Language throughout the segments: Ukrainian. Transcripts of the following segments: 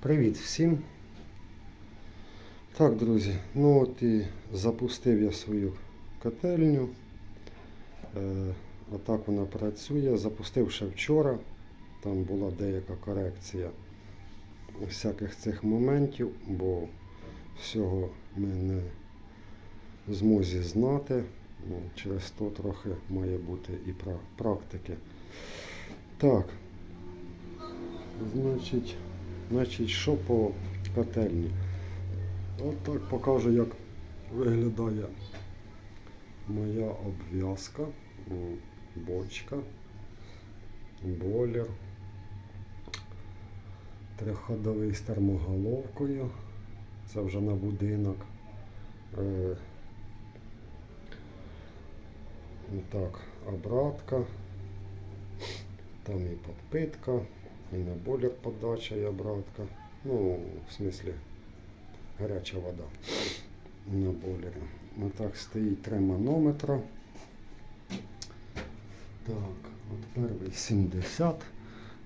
Привіт всім. Так, друзі, ну от і запустив я свою котельню. Е, отак вона працює. Запустив ще вчора. Там була деяка корекція всяких цих моментів, бо всього ми не змозі знати. Ну, Через то трохи має бути і практики. Так. Значить, значить, що по котельні? От так покажу, як виглядає моя обв'язка, бочка, бойлер, трьохходовий з термоголовкою. Це вже на будинок. Е, Так, обратка. Там і підпитка, і на бойлер подача і обратка. Ну, в смислі, гаряча вода на бойлері. Отак стоїть три манометра. Так, от перший 70,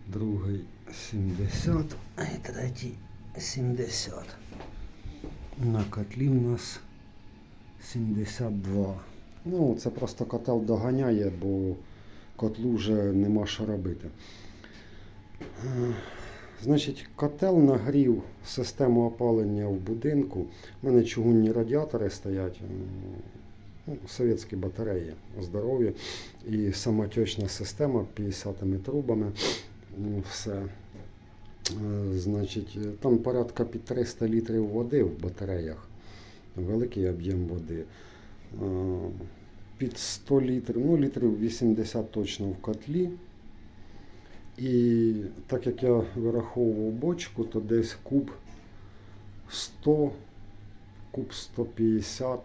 другий 70, а третій 70. На котлі в нас 72. Ну, це просто котел доганяє, бо котлу вже нема що робити. Значить, котел нагрів систему опалення в будинку. У мене чугунні радіатори стоять, ну, совєтські батареї здорові. І самотечна система 50 трубами. М, Все. Е, Значить, там порядка під 300 літрів води в батареях. Великий об'єм води. Е, Під 100 літрів, ну літрів 80 точно в котлі. І так як я вираховував бочку, то десь куб 100, куб 150,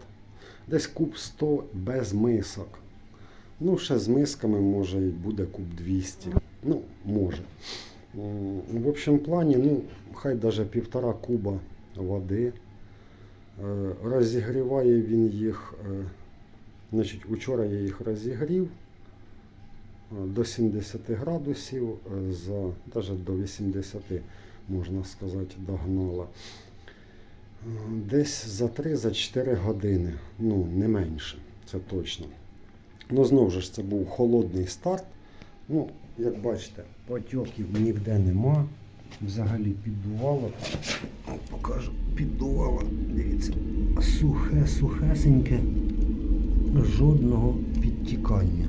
десь куб 100 без мисок. Ну, ще з мисками може і буде куб 200. Ну, може. В общем плані, ну, хай навіть півтора куба води. Е, Розігріває він їх. е, Значить, учора я їх розігрів до 70 градусів, е, за, навіть до 80, можна сказати, догнала. Е, Десь за 3-4 години, ну, не менше, це точно. Ну, знову ж це був холодний старт. Ну, як бачите, потьоків ніде нема. Взагалі піддувало. Покажу, піддувало. Дивіться, сухе, сухесеньке, жодного підтікання.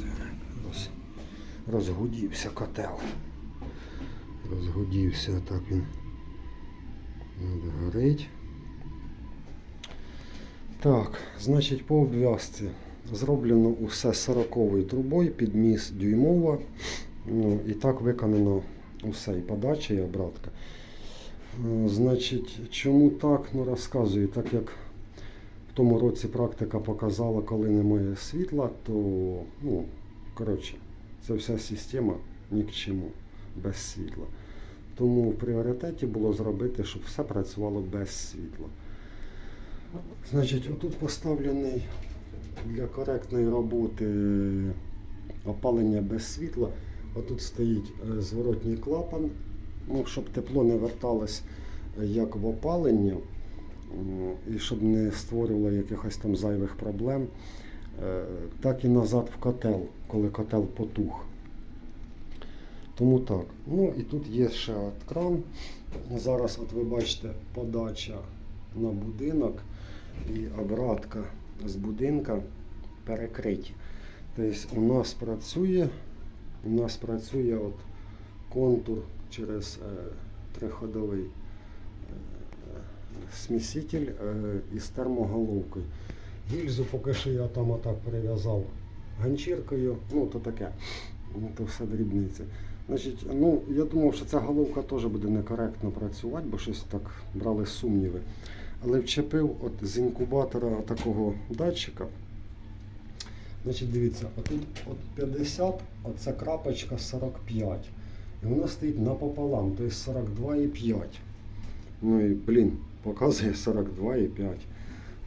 Так, роз, розгудівся котел. Розгудівся, так він горить. Так, значить, по обв'язці зроблено усе 40-ю трубою, підміс дюймова. Ну, і так виконано усе, і подача, і обратка. Е, Значить, чому так? Ну, розказую, так як в тому році практика показала, коли немає світла, то, ну, коротше, ця вся система ні к чому без світла. Тому в пріоритеті було зробити, щоб все працювало без світла. Значить, отут поставлений для коректної роботи опалення без світла. Отут стоїть е, зворотній клапан, ну, щоб тепло не верталось е, як в опалення, і щоб не створювало якихось там зайвих проблем, е, так і назад в котел, коли котел потух. Тому так. Ну і тут є ще от кран. Зараз, от ви бачите, подача на будинок і обратка з будинка перекриті. Тобто у нас працює, у нас працює от контур через е, триходовий е, сміситель е, із термоголовкою. Гільзу поки що я там отак прив'язав ганчіркою, ну то таке, ну, то все дрібниці. Значить, ну, я думав, що ця головка теж буде некоректно працювати, бо щось так брали сумніви. Але вчепив от з інкубатора такого датчика. Значить, дивіться, отут от 50, оця крапочка 45. І вона стоїть напополам, тобто 42,5. Ну і, блін, показує 42,5.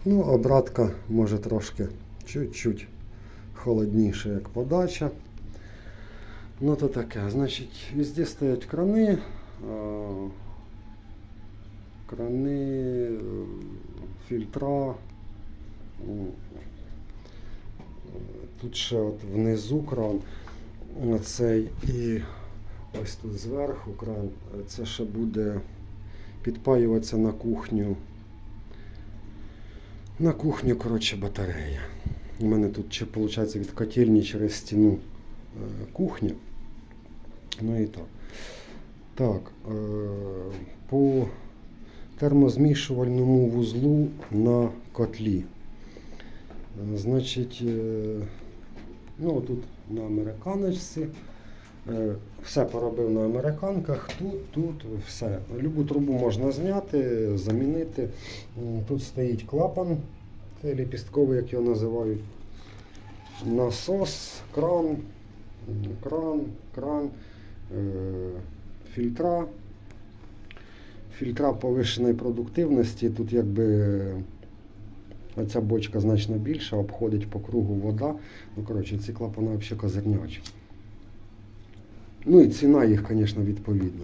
Ну, обратка може трошки чуть-чуть холодніше, як подача. Ну то таке. Значить, везде стоять крани. крани, е, фільтра. Тут ще от внизу кран цей і ось тут зверху кран. Це ще буде підпаюватися на кухню. На кухню, коротше, батарея. У мене тут ще виходить від котельні через стіну е, кухня. Ну і так. Так, е, по термозмішувальному вузлу на котлі. Е, Значить, ну тут на американочці. Е, Все поробив на американках. Тут, тут, все. Любу трубу можна зняти, замінити. Тут стоїть клапан, ліпістковий, як його називають. Насос, кран, кран, кран, е, фільтра. Фільтра повищеної продуктивності. Тут якби оця бочка значно більша, обходить по кругу вода. Ну, коротше, ці клапани взагалі козирнячі. Ну і ціна їх, звісно, відповідна.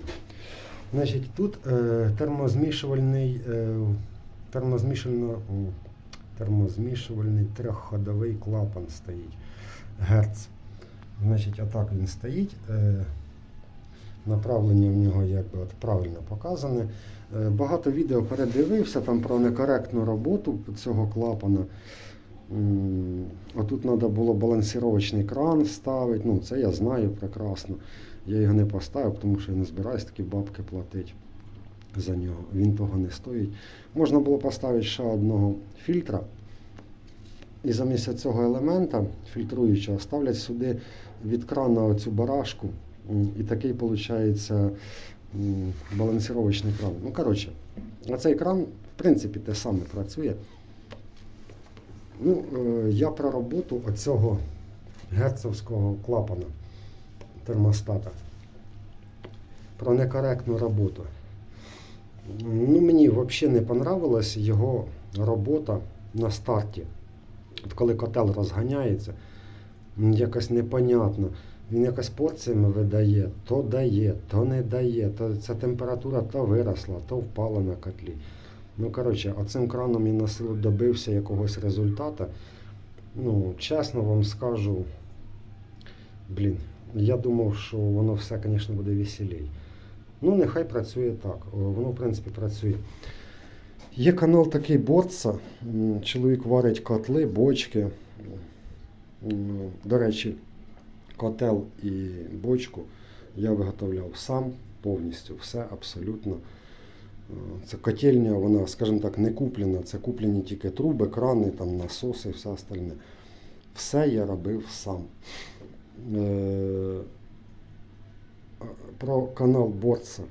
Значить, тут е, термозмішувальний, е, термозмішувально, термозмішувальний трьохходовий клапан стоїть. Герц. Значить, отак він стоїть. Е, направлення в нього якби от правильно показане. Е, Багато відео передивився там про некоректну роботу цього клапана. Отут треба було балансировочний кран ставити. Ну, це я знаю прекрасно. Я його не поставив, тому що я не збираюсь такі бабки платити за нього. Він того не стоїть. Можна було поставити ще одного фільтра. І замість цього елемента фільтруючого ставлять сюди від крана оцю барашку. І такий виходить балансировочний кран. Ну, коротше, а цей кран, в принципі, те саме працює. Ну, е, я про роботу оцього герцовського клапана термостата. Про некоректну роботу. Ну, мені взагалі не понравилась його робота на старті. От коли котел розганяється, якось непонятно. Він якось порціями видає, то дає, то не дає, то ця температура то виросла, то впала на котлі. Ну, коротше, оцим краном я на силу добився якогось результату. Ну, чесно вам скажу, блін, я думав, що воно все, звісно, буде веселій. Ну, нехай працює так. Воно, в принципі, працює. Є канал такий Борца. Чоловік варить котли, бочки. До речі, котел і бочку я виготовляв сам повністю, все абсолютно. Е, Це котельня, вона, скажімо так, не куплена. Це куплені тільки труби, крани, там, насоси і все остальне. Все я робив сам. Про канал Борца.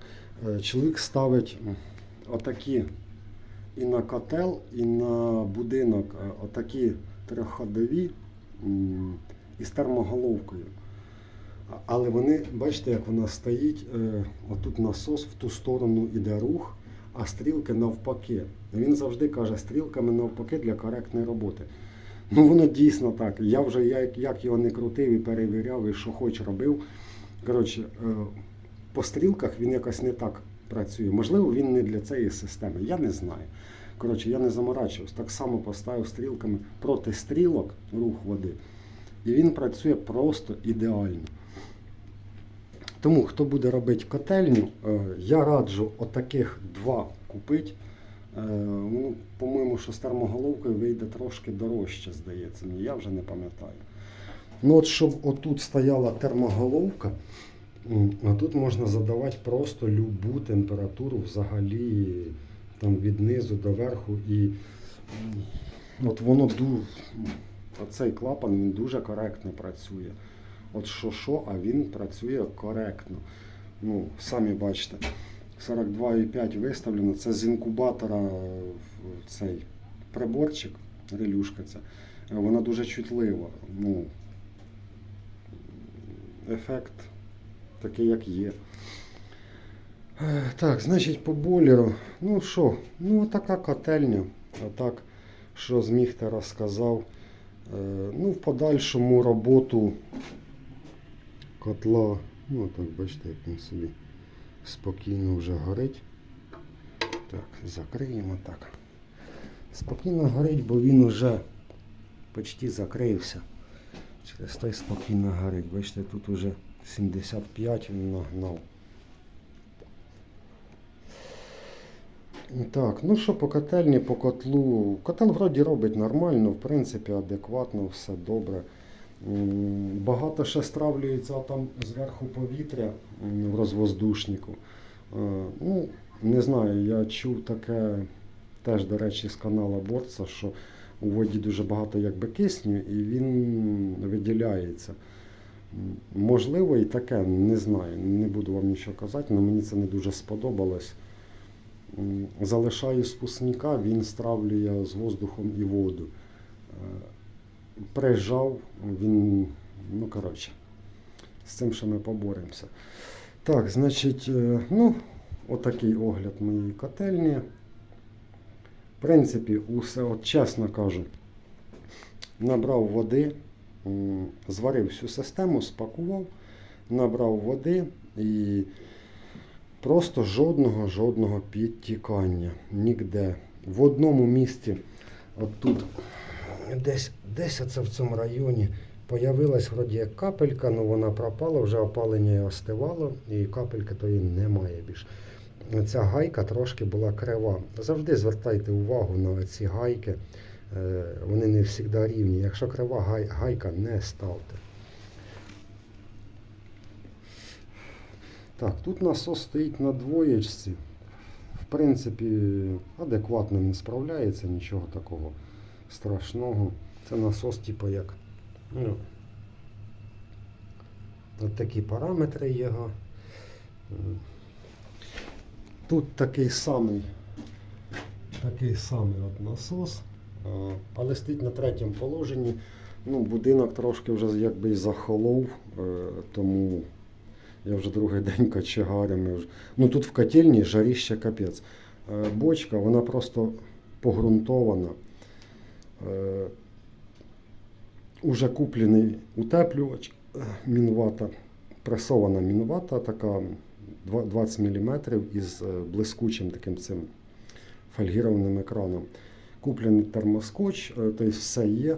Е, Чоловік ставить отакі і на котел, і на будинок е, отакі трьохходові із термоголовкою. Але вони, бачите, як вона стоїть, е, отут насос в ту сторону іде рух, а стрілки навпаки. Він завжди каже, стрілками навпаки для коректної роботи. Ну воно дійсно так. Я вже як, як його не крутив і перевіряв, і що хоч робив. Коротше, по стрілках він якось не так працює. Можливо, він не для цієї системи. Я не знаю. Коротше, я не заморачувався. Так само поставив стрілками проти стрілок рух води. І він працює просто ідеально. Тому, хто буде робити котельню, е, я раджу отаких два купити. Е, Ну, по-моєму, що з термоголовкою вийде трошки дорожче, здається мені, я вже не пам'ятаю. Ну от щоб отут стояла термоголовка, а тут можна задавати просто любу температуру взагалі там від низу до верху. І от воно ду... оцей клапан він дуже коректно працює. От що що, а він працює коректно. Ну, самі бачите, 42,5 виставлено. Це з інкубатора е, цей приборчик, релюшка ця. Вона дуже чутлива. Ну, ефект такий, як є. Так, значить, по бойлеру. Ну що, ну така котельня. Отак, що зміг, те розказав. Е, Ну, в подальшому роботу котла, ну так бачите, як він собі спокійно вже горить. Так, закриємо так. Спокійно горить, бо він уже почти закрився. Через той спокійно горить. Бачите, тут уже 75 він нагнав. Так, ну що по котельні, по котлу. Котел вроді робить нормально, в принципі, адекватно, все добре. Багато ще стравлюється там зверху повітря в розвоздушнику. Е, Ну, не знаю, я чув таке теж, до речі, з канала Борца, що у воді дуже багато якби кисню і він виділяється. Можливо, і таке, не знаю, не буду вам нічого казати, але мені це не дуже сподобалось. Залишаю спускника, він стравлює з воздухом і воду. Е, Прижав, він, ну коротше, з цим ще ми поборемося. Так, значить, е, ну, отакий огляд моєї котельні. В принципі, усе, от чесно кажу, набрав води, зварив всю систему, спакував, набрав води і просто жодного жодного підтікання. Нігде. В одному місці, от тут, десь, десь оце в цьому районі, появилась вроді як капелька, але вона пропала, вже опалення остивало, і капельки тої немає більше. Ця гайка трошки була крива. Завжди звертайте увагу на ці гайки. Е, Вони не завжди рівні. Якщо крива гай- гайка, не ставте. Так, тут насос стоїть на двоєчці. В принципі, адекватно він справляється, нічого такого страшного. Це насос, типу як. Ну, от такі параметри його. Тут такий самий, такий самий от насос, але стоїть на третьому положенні. Ну, будинок трошки вже якби і захолов, е, тому я вже другий день кочегарями. Вже. Ну тут в котельні жаріще капець. Е, Бочка, вона просто погрунтована. Е, Уже куплений утеплювач е, мінвата, пресована мінвата, така 20 мм із е, блискучим таким цим фольгірованим екраном. Куплений термоскотч, тобто все є.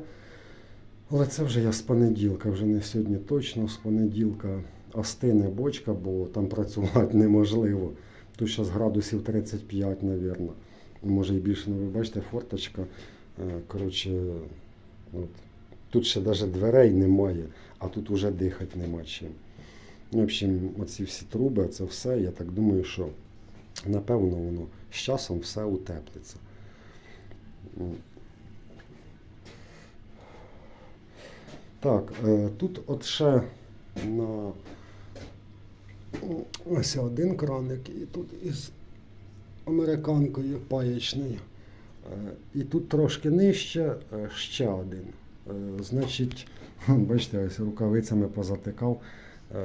Але це вже я з понеділка, вже не сьогодні точно, з понеділка остине бочка, бо там працювати неможливо. Тут зараз градусів 35, мабуть. Може і більше, ну ви бачите, форточка. е, Коротше, от. тут ще навіть дверей немає, а тут вже дихати нема чим. В общем, оці всі труби, це все, я так думаю, що напевно воно з часом все утеплиться. Так, е, тут от ще на ось один краник, і тут із американкою паячною. Е, І тут трошки нижче е, ще один. Значить, бачите, ось рукавицями позатикав.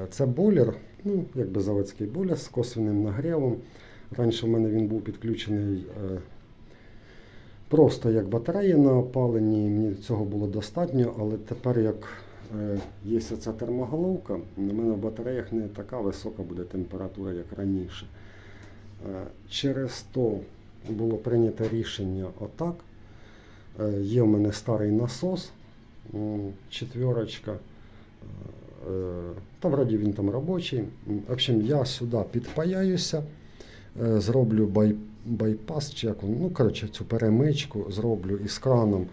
Це бойлер, ну, якби заводський бойлер з косвенним нагрівом. Раніше в мене він був підключений просто як батарея на опаленні, мені цього було достатньо, але тепер як е, є ця термоголовка, у мене в батареях не така висока буде температура, як раніше. Е, Через то було прийнято рішення отак. Е, Є в мене старий насос, четверочка. Та вроді він там робочий. В общем, я сюди підпаяюся, зроблю бай, байпас, чи як ну, коротше, цю перемичку зроблю із краном.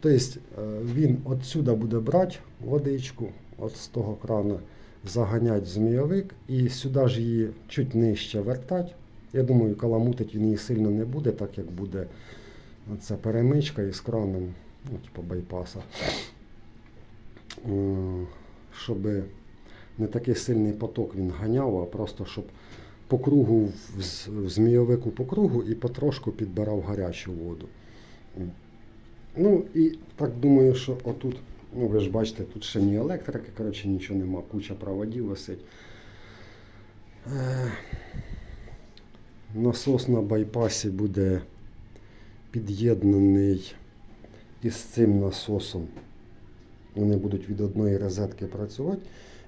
Тобто е, він отсюди буде брати водичку, от з того крана заганять змійовик і сюди ж її чуть нижче вертать. Я думаю, каламутить він її сильно не буде, так як буде ця перемичка із краном, ну, типу байпаса. Е, Щоб не такий сильний поток він ганяв, а просто щоб по кругу в змійовику по кругу і потрошку підбирав гарячу воду. Ну і так думаю, що отут, ну ви ж бачите, тут ще ні електрики, коротше, нічого нема, куча проводів висить. Е, Насос на байпасі буде під'єднаний із цим насосом. Вони будуть від одної розетки працювати.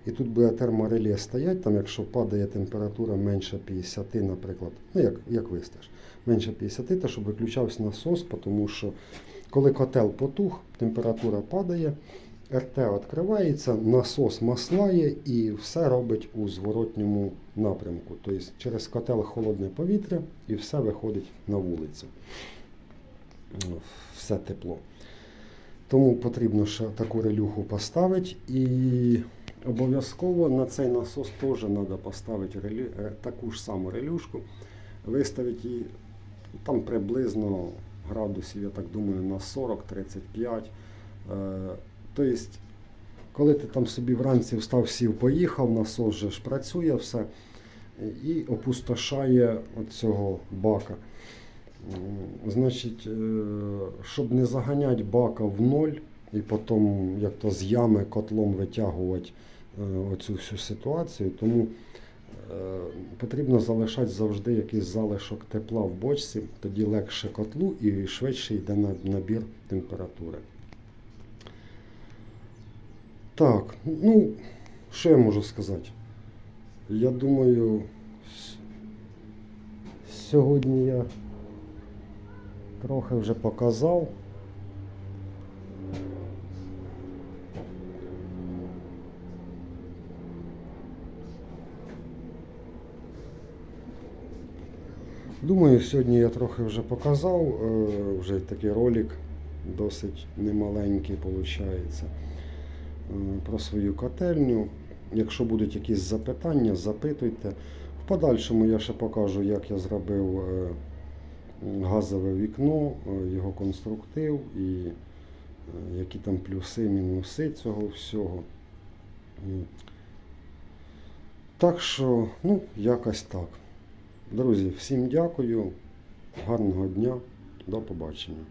І тут буде термореле стоять, там якщо падає температура менше 50, наприклад, ну як, як вистаж, менше 50, то щоб виключався насос, тому що коли котел потух, температура падає, РТ відкривається, насос маслає і все робить у зворотньому напрямку. Тобто через котел холодне повітря і все виходить на вулицю. Все тепло. Тому потрібно ще таку релюху поставити і обов'язково на цей насос теж треба поставити релю, е, таку ж саму релюшку, виставити її там приблизно градусів, я так думаю, на 40-35. Е, Тобто, коли ти там собі вранці встав, сів, поїхав, насос же ж працює все і опустошає цього бака. Значить, е, щоб не заганяти бака в ноль і потім як то з ями котлом витягувати оцю всю ситуацію, тому е, потрібно залишати завжди якийсь залишок тепла в бочці, тоді легше котлу і швидше йде на- набір температури. Так, ну, що я можу сказати? Я думаю, сьогодні я трохи вже показав. Думаю, сьогодні я трохи вже показав, е, вже такий ролик досить немаленький виходить про свою котельню. Якщо будуть якісь запитання, запитуйте. В подальшому я ще покажу, як я зробив е, газове вікно, е, його конструктив і е, які там плюси, мінуси цього всього. Так що, ну, якось так. Друзі, всім дякую, гарного дня, до побачення.